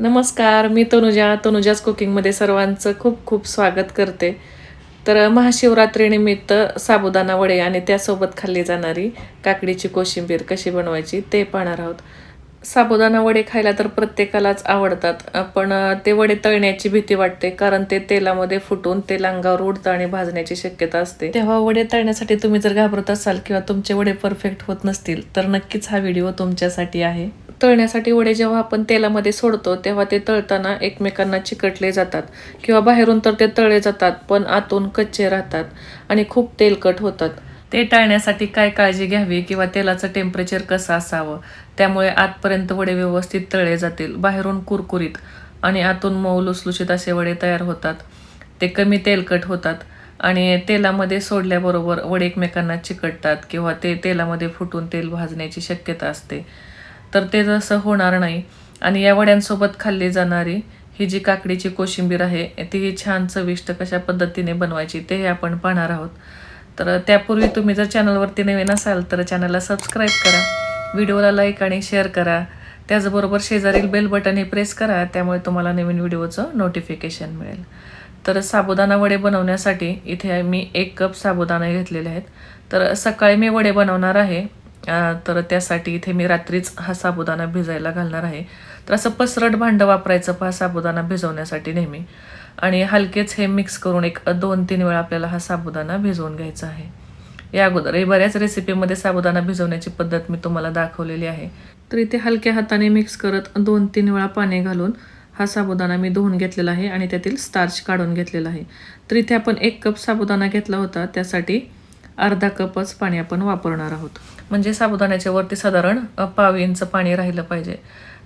नमस्कार मी तनुजा. तनुजाच कुकिंगमध्ये सर्वांचं खूप खूप स्वागत करते. तर महाशिवरात्रीनिमित्त साबुदाणा वडे आणि त्यासोबत खाल्ली जाणारी काकडीची कोशिंबीर कशी बनवायची ते पाहणार आहोत. साबुदाणा वडे खायला तर प्रत्येकालाच आवडतात पण ते वडे तळण्याची भीती वाटते कारण ते तेलामध्ये फुटून तेल अंगावर उडतं आणि भाजण्याची शक्यता असते. तेव्हा वडे तळण्यासाठी तुम्ही जर घाबरत असाल किंवा तुमचे वडे परफेक्ट होत नसतील तर नक्कीच हा व्हिडिओ तुमच्यासाठी आहे. तळण्यासाठी वडे जेव्हा आपण तेलामध्ये सोडतो तेव्हा ते तळताना एकमेकांना चिकटले जातात किंवा बाहेरून तर ते तळले जातात पण आतून कच्चे राहतात आणि खूप तेलकट होतात. ते टाळण्यासाठी काय काळजी घ्यावी किंवा तेलाचं टेम्परेचर कसं असावं? त्यामुळे आतपर्यंत वडे व्यवस्थित तळले जातील. बाहेरून कुरकुरीत आणि आतून मऊ लुसलुशीत असे वडे तयार होतात. ते कमी तेलकट होतात आणि तेलामध्ये सोडल्याबरोबर वडे एकमेकांना चिकटतात किंवा ते तेलामध्ये फुटून तेल भाजण्याची शक्यता असते. तर ते तसं होणार नाही. आणि या वड्यांसोबत खाल्ली जाणारी ही जी काकडीची कोशिंबीर आहे ती छान चविष्ट कशा पद्धतीने बनवायची ते आपण पाहणार आहोत. तर त्यापूर्वी तुम्ही जर चॅनलवरती नवीन असाल तर चॅनलला सबस्क्राईब करा व्हिडिओला लाईक आणि शेअर करा. त्याचबरोबर शेजारील बेल बटन हे प्रेस करा त्यामुळे तुम्हाला नवीन व्हिडिओचं नोटिफिकेशन मिळेल. तर साबुदाणा वडे बनवण्यासाठी इथे मी एक कप साबुदाणा घेतलेले आहेत. तर सकाळी मी वडे बनवणार आहे तर त्यासाठी इथे मी रात्रीच हा साबुदाणा भिजायला घालणार आहे. तर असं पसरट भांडं वापरायचं हा साबुदाणा भिजवण्यासाठी नेहमी. आणि हलकेच हे मिक्स करून एक दोन तीन वेळा आपल्याला हा साबुदाणा भिजवून घ्यायचा आहे. या अगोदर बऱ्याच रेसिपीमध्ये साबुदाणा भिजवण्याची पद्धत मी तुम्हाला दाखवलेली आहे. तर इथे हलक्या हाताने मिक्स करत दोन तीन वेळा पाणी घालून हा साबुदाणा मी धुवून घेतलेला आहे आणि त्यातील स्टार्च काढून घेतलेला आहे. तर इथे आपण एक कप साबुदाणा घेतला होता त्यासाठी अर्धा कपच पाणी आपण वापरणार आहोत. म्हणजे साबुदाण्याच्या वरती साधारण पाव इंच पाणी राहिलं पाहिजे.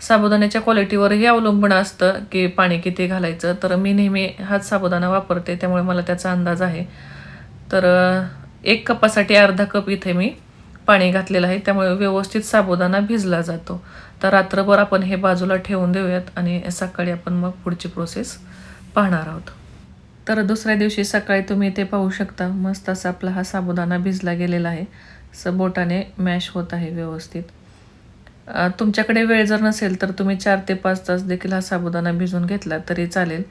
साबुदाण्याच्या क्वालिटीवरही अवलंबून असतं की पाणी किती घालायचं तर मी नेहमी हाच साबुदाणा वापरते त्यामुळे मला त्याचा अंदाज आहे. तर एक कपासाठी अर्धा कप इथे मी पाणी घातलेलं आहे त्यामुळे व्यवस्थित साबुदाणा भिजला जातो. तर रात्रभर आपण हे बाजूला ठेवून देऊयात आणि सकाळी आपण मग पुढची प्रोसेस पाहणार आहोत. तर दुसऱ्या दिवशी सकाळी तुम्ही ते पाहू शकता मस्त असा आपला हा साबुदाणा भिजला गेलेला आहे. असं बोटाने मॅश होत आहे व्यवस्थित. तुमच्याकडे वेळ जर नसेल तर तुम्ही चार ते पाच तास देखील हा साबुदाणा भिजून घेतला तरी चालेल.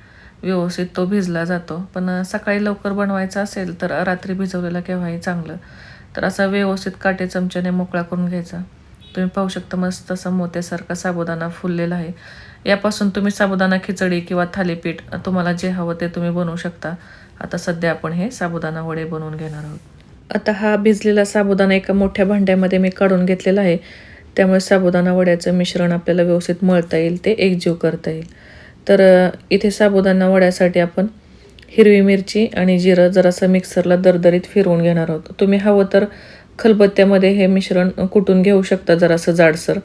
व्यवस्थित तो भिजला जातो. पण सकाळी लवकर बनवायचा असेल तर रात्री भिजवलेला केव्हाही चांगलं. तर असा व्यवस्थित काटे चमच्याने मोकळा करून घ्यायचा. तुम्ही पाहू शकता मस्त असा मोत्यासारखा साबुदाणा फुललेला आहे. यापासून तुम्ही साबुदाणा खिचडी किंवा थालीपीठ तुम्हाला जे हवं ते तुम्ही बनवू शकता. आता सध्या आपण हे साबुदाणा वडे बनवून घेणार आहोत. आता हा भिजलेला साबुदाणा एका मोठ्या भांड्यामध्ये मी काढून घेतलेला आहे. त्यामुळे साबुदाणा वड्याचं मिश्रण आपल्याला व्यवस्थित मळता येईल ते एकजीव करता येईल. तर इथे साबुदाणा वड्यासाठी आपण हिरवी मिरची आणि जिरं जरासं मिक्सरला दरदरीत फिरवून घेणार आहोत. तुम्ही हवं तर खलबत्त्यामध्ये हे मिश्रण कुटून घेऊ शकता जरासं जाडसर.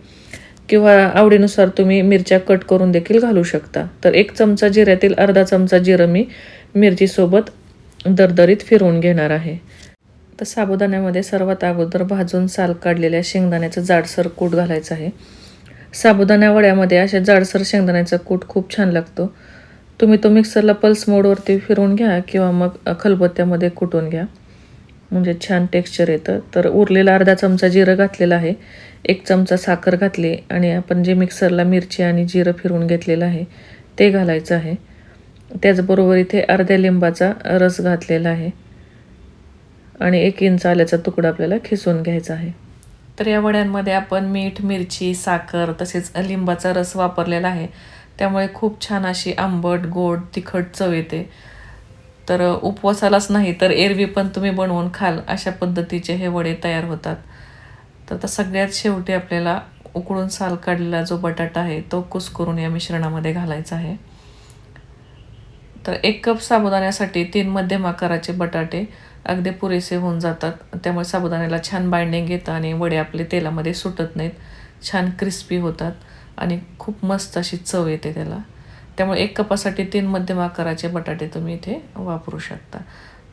किंवा आवडीनुसार तुम्ही मिरच्या कट करून देखील घालू शकता. तर एक चमचा जिऱ्यातील अर्धा चमचा जिरं मी मिरचीसोबत दरदरीत फिरवून घेणार आहे. तर साबुदाण्यामध्ये सर्वात अगोदर भाजून साल काढलेल्या शेंगदाण्याचं जाडसर कूट घालायचं आहे. साबुदाणा वड्यामध्ये अशा जाडसर शेंगदाण्याचा कूट खूप छान लागतो. तुम्ही तो मिक्सरला पल्स मोडवरती फिरवून घ्या किंवा मग खलबत्त्यामध्ये कुटून घ्या. म्हणजे छान टेक्स्चर येतं. तर उरलेला अर्धा चमचा जिरं घातलेला आहे. एक चमचा साखर घातली आणि आपण जे मिक्सरला मिरची आणि जिरं फिरवून घेतलेलं आहे ते घालायचं आहे. त्याचबरोबर इथे अर्ध्या लिंबाचा रस घातलेला आहे. आणि एक इंच आल्याचा तुकडा आपल्याला खिसून घ्यायचा आहे. तर या वड्यांमध्ये आपण मीठ मिरची साखर तसेच लिंबाचा रस वापरलेला आहे. त्यामुळे खूप छान अशी आंबट गोड तिखट चव येते. तर उपवासालाच नाही तर एरवी पण तुम्ही बनवून खाल अशा पद्धतीचे हे वडे तयार होतात. तर आता सगळ्यात शेवटी आपल्याला उकळून साल काढलेला जो बटाटा आहे तो कुसकरून या मिश्रणामध्ये घालायचा आहे. तर एक कप साबुदाण्यासाठी तीन मध्यम आकाराचे बटाटे अगदी पुरेसे होऊन जातात. त्यामुळे साबुदाण्याला छान बाइंडिंग येतं आणि वडे आपले तेलामध्ये सुटत नाहीत. छान क्रिस्पी होतात आणि खूप मस्त अशी चव येते त्याला. त्यामुळे एक कपासाठी तीन मध्यम आकाराचे बटाटे तुम्ही इथे वापरू शकता.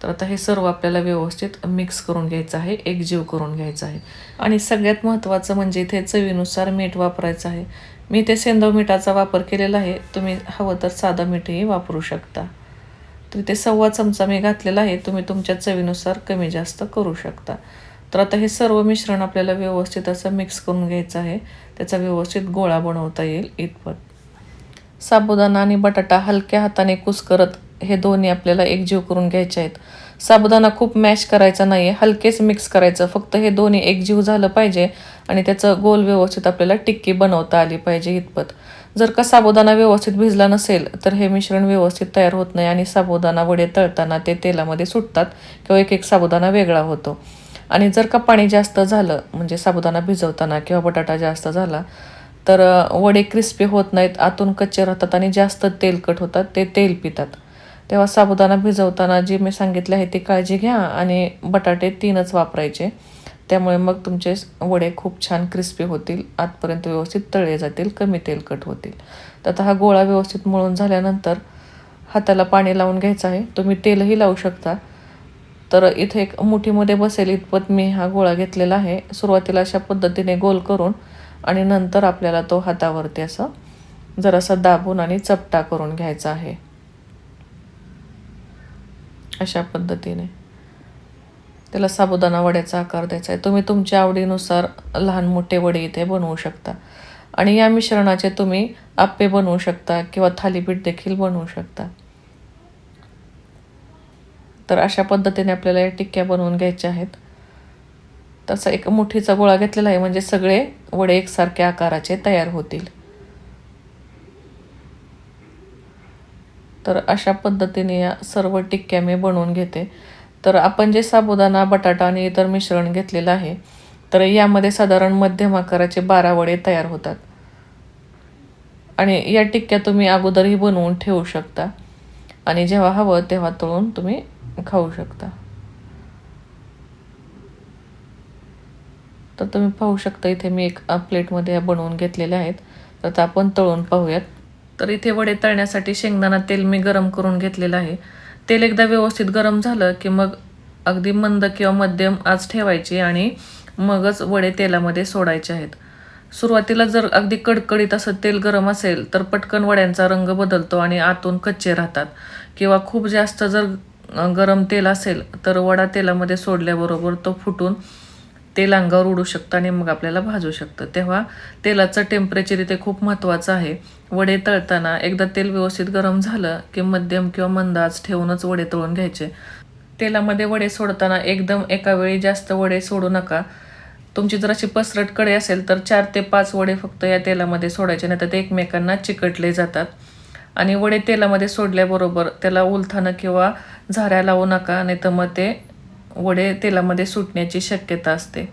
तर आता हे सर्व आपल्याला व्यवस्थित मिक्स करून घ्यायचं आहे एकजीव करून घ्यायचं आहे. आणि सगळ्यात महत्त्वाचं म्हणजे इथे चवीनुसार मीठ वापरायचं आहे. मी इथे सेंदव मिठाचा वापर केलेला आहे. तुम्ही हवं तर साधं मीठही वापरू शकता. तर इथे सव्वा चमचा मी घातलेला आहे. तुम्ही तुमच्या चवीनुसार कमी जास्त करू शकता. तर आता हे सर्व मिश्रण आपल्याला व्यवस्थित असं मिक्स करून घ्यायचं आहे. त्याचा व्यवस्थित गोळा बनवता येईल इतपत साबुदाणा आणि बटाटा हलक्या हाताने कुस्करत हे दोन्ही आपल्याला एकजीव करून घ्यायचे आहेत. साबुदाणा खूप मॅश करायचा नाही आहे हलकेच मिक्स करायचं. फक्त हे दोन्ही एकजीव झालं पाहिजे आणि त्याचं गोल व्यवस्थित आपल्याला टिक्की बनवता आली पाहिजे इतपत. जर का साबुदाणा व्यवस्थित भिजला नसेल तर हे मिश्रण व्यवस्थित तयार होत नाही आणि साबुदाणा वडे तळताना ते तेलामध्ये सुटतात किंवा एक एक साबुदाणा वेगळा होतो. आणि जर का पाणी जास्त झालं म्हणजे साबुदाणा भिजवताना किंवा बटाटा जास्त झाला तर वडे क्रिस्पी होत नाहीत आतून कच्चे राहतात आणि जास्त तेलकट होतात ते तेल पितात. तेव्हा साबुदाणा भिजवताना जे मी सांगितले आहे ती काळजी घ्या आणि बटाटे तीनच वापरायचे. त्यामुळे मग तुमचे वडे खूप छान क्रिस्पी होतील आतपर्यंत व्यवस्थित तळले जातील कमी तेलकट होतील. तर आता हा गोळा व्यवस्थित मळून झाल्यानंतर हाताला पाणी लावून घ्यायचं आहे. तुम्ही तेलही लावू शकता. तर इथे एक मुठीमध्ये बसेल इतपत मी हा गोळा घेतलेला आहे. सुरुवातीला अशा पद्धतीने गोल करून आणि नंतर आपल्याला तो हातावरती असं जरासा दाबून आणि चपटा करून घ्यायचा आहे. अशा पद्धतीने. त्याला साबुदाणा वड्याचा आकार द्यायचा आहे. तुम्ही तुमच्या आवडीनुसार लहान मोठे वडे इथे बनवू शकता. आणि या मिश्रणाचे तुम्ही आप्पे बनवू शकता किंवा थालीपीठ देखील बनवू शकता. तर अशा पद्धतीने आपल्याला या टिक्क्या बनवून घ्यायच्या आहेत. तसा एक मुठीचा गोळा घेतलेला आहे. म्हणजे सगळे वडे एकसारख्या आकाराचे तयार होतील. तर अशा पद्धतीने या सर्व टिक्क्या मी बनवून घेते. तर आपण जे साबुदाणा बटाटा आणि इतर मिश्रण घेतलेलं आहे तर यामध्ये साधारण मध्यम आकाराचे बारा वडे तयार होतात. आणि या टिक्क्या तुम्ही अगोदरही बनवून ठेवू शकता. आणि जेव्हा हवं तेव्हा तळून तुम्ही खाऊ शकता. तर तुम्ही पाहू शकता इथे मी एक प्लेटमध्ये बनवून घेतलेले आहेत. तर आता आपण तळून पाहूयात. तर इथे वडे तळण्यासाठी शेंगदाणा तेल मी गरम करून घेतलेलं आहे. तेल एकदा व्यवस्थित गरम झालं की मग अगदी मंद किंवा मध्यम आज ठेवायची आणि मगच वडे तेलामध्ये सोडायचे आहेत. सुरुवातीला जर अगदी कडकडीत असं तेल गरम असेल तर पटकन वड्यांचा रंग बदलतो आणि आतून कच्चे राहतात. किंवा खूप जास्त जर गरम तेल असेल तर वडा तेलामध्ये सोडल्याबरोबर तो फुटून तेल अंगावर उडू शकतं आणि मग आपल्याला भाजू शकतं. तेव्हा तेलाचं टेम्परेचर इथे खूप महत्त्वाचं आहे. वडे तळताना एकदा तेल व्यवस्थित गरम झालं की मध्यम किंवा मंदाज ठेवूनच वडे तळून घ्यायचे. तेलामध्ये वडे सोडताना एकदम एका वेळी जास्त वडे सोडू नका. तुमची जर अशी पसरट कढई असेल तर चार ते पाच वडे फक्त या तेलामध्ये सोडायचे नाही तर ते एकमेकांना चिकटले जातात. आणि वडे तेलामध्ये सोडल्याबरोबर त्याला उलथानं किंवा झाऱ्या लावू नका नाही तर मग ते वडे तेलामध्ये सुटण्याची शक्यता असते.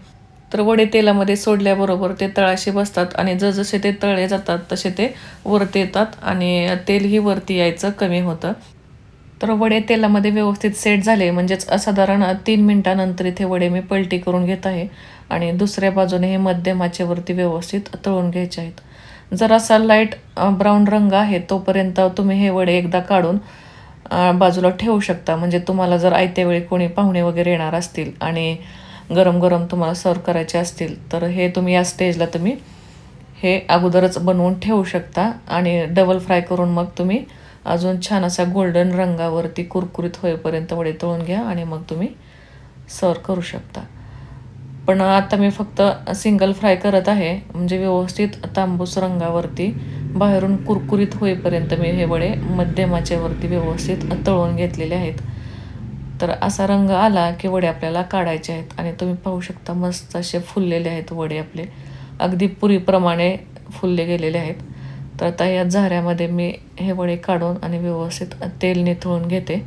तर वडे तेलामध्ये सोडल्याबरोबर ते तळाशी बसतात आणि जसजसे ते तळले जातात तसे ते वरती येतात आणि तेलही वरती यायचं कमी होतं. तर वडे तेलामध्ये व्यवस्थित सेट झाले म्हणजेच साधारण तीन मिनटानंतर इथे वडे मी पलटी करून घेत आहे आणि दुसऱ्या बाजूने हे मध्यम आचेवरती व्यवस्थित तळून घ्यायचे आहेत. जरासा लाइट ब्राऊन रंग आहे तोपर्यंत तुम्ही हे वडे एकदा काढून बाजूला ठेवू शकता. म्हणजे तुम्हाला जर आयत्या वेळी कोणी पाहुणे वगैरे येणार असतील आणि गरम गरम तुम्हाला सर्व करायचे असतील तर हे तुम्ही या स्टेजला तुम्ही हे अगोदरच बनवून ठेवू शकता. आणि डबल फ्राय करून मग तुम्ही अजून छान असा गोल्डन रंगावरती कुरकुरीत होईपर्यंत वडे तळून घ्या आणि मग तुम्ही सर्व करू शकता. पण आता मी फक्त सिंगल फ्राय करत आहे. म्हणजे व्यवस्थित तांबूस रंगावरती बाहेरून कुरकुरीत होईपर्यंत मी हे वडे मध्यमाच्यावरती व्यवस्थित तळून घेतलेले आहेत. तर असा रंग आला की वडे आपल्याला काढायचे आहेत आणि तुम्ही पाहू शकता मस्त असे फुललेले आहेत वडे आपले. अगदी पुरीप्रमाणे फुलले गेलेले आहेत. तर आता या झाऱ्यामध्ये मी हे वडे काढून आणि व्यवस्थित तेल निथळून घेते.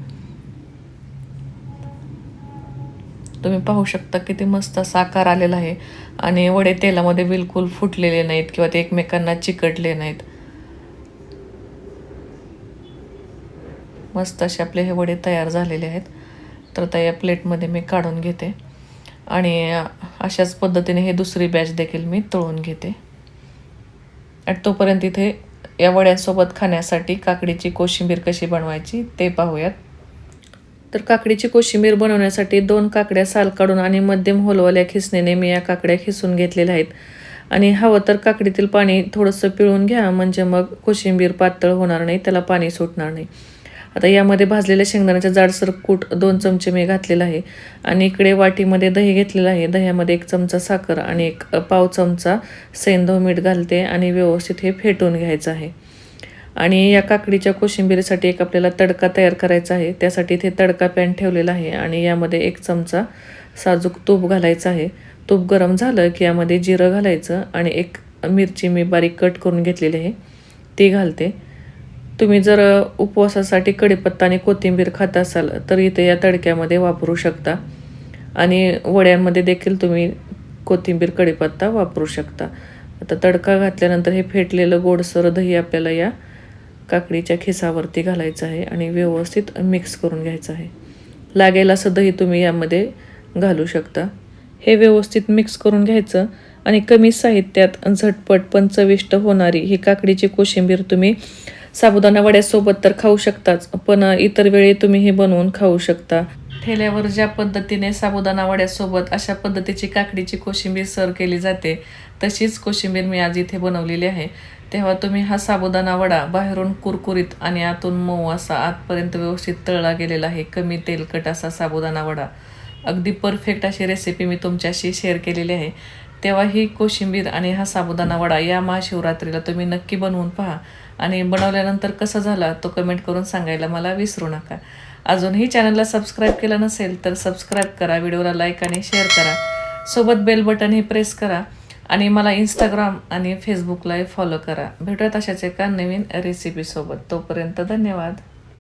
तुम्ही पाहू शकता किती मस्त असा आकार आलेला आहे. आणि वडे तेलामध्ये बिलकुल फुटलेले नाहीत किंवा ते एकमेकांना चिकटले नाहीत. मस्त असे आपले हे वडे तयार झालेले आहेत. तर आता या प्लेटमध्ये मी काढून घेते. आणि अशाच पद्धतीने हे दुसरी बॅच देखील मी तळून घेते. आणि तोपर्यंत इथे या वड्यांसोबत खाण्यासाठी काकडीची कोशिंबीर कशी बनवायची ते पाहूयात. तर काकडीची कोशिंबीर बनवण्यासाठी दोन काकड्या साल काढून आणि मध्यम होलवाल्या खिसणीने मी या काकड्या खिसून घेतलेल्या आहेत. आणि हवं तर काकडीतील पाणी थोडंसं पिळून घ्या म्हणजे मग कोशिंबीर पातळ होणार नाही त्याला पाणी सुटणार नाही. आता यामध्ये भाजलेल्या शेंगदाण्याचा जाडसर कूट दोन चमचे मी घातलेला आहे. आणि इकडे वाटीमध्ये दही घेतलेलं आहे. दह्यामध्ये एक चमचा साखर आणि एक पाव चमचा सेंधव मीठ घालते आणि व्यवस्थित हे फेटून घ्यायचं आहे. आणि या काकडीच्या कोशिंबिरीसाठी एक आपल्याला तडका तयार करायचा आहे. त्यासाठी इथे तडका पॅन ठेवलेला आहे आणि यामध्ये एक चमचा साजूक तूप घालायचं आहे. तूप गरम झालं की यामध्ये जिरं घालायचं आणि एक मिरची मी बारीक कट करून घेतलेली आहे. ती घालते. तुम्ही जर उपवासासाठी कढीपत्ता आणि कोथिंबीर खात असाल तर इथे या तडक्यामध्ये वापरू शकता. आणि वड्यांमध्ये देखील तुम्ही कोथिंबीर कढीपत्ता वापरू शकता. आता तडका घातल्यानंतर हे फेटलेलं गोडसर दही आपल्याला या काकडीच्या खिसावरती घालायचं आहे आणि व्यवस्थित मिक्स करून घ्यायचं आहे. लागेल असं दही तुम्ही यामध्ये घालू शकता. हे व्यवस्थित मिक्स करून घ्यायचं. आणि कमी साहित्यात झटपट पण चविष्ट होणारी ही काकडीची कोशिंबीर तुम्ही साबुदाणा वड्यासोबत तर खाऊ शकताच पण इतर वेळी तुम्ही हे बनवून खाऊ शकता. ठेल्यावर ज्या पद्धतीने साबुदाणा वड्यासोबत अशा पद्धतीची काकडीची कोशिंबीर सर्व केली जाते तशीच कोशिंबीर मी आज इथे बनवलेली आहे. तेव्हा तुम्ही हा साबुदाणा वडा बाहेरून कुरकुरीत आणि आतून मऊ असा आतपर्यंत व्यवस्थित तळला गेलेला आहे कमी तेलकट असा साबुदाणा वडा. अगदी परफेक्ट अशी रेसिपी मी तुमच्याशी शेअर केलेली आहे. तेव्हा ही कोशिंबीर आणि हा साबुदाणा वडा या महाशिवरात्रीला तुम्ही नक्की बनवून पहा. आणि बनवल्यानंतर कसं झाला तो कमेंट करून सांगायला मला विसरू नका. अजूनही चॅनलला सबस्क्राईब केलं नसेल तर सबस्क्राईब करा व्हिडिओला लाईक आणि शेअर करा. सोबत बेल बटन हे प्रेस करा आणि मला इंस्टाग्राम आणि फेसबुकलाही फॉलो करा. भेटूयात अशाच एका नवीन रेसिपीसोबत तोपर्यंत धन्यवाद.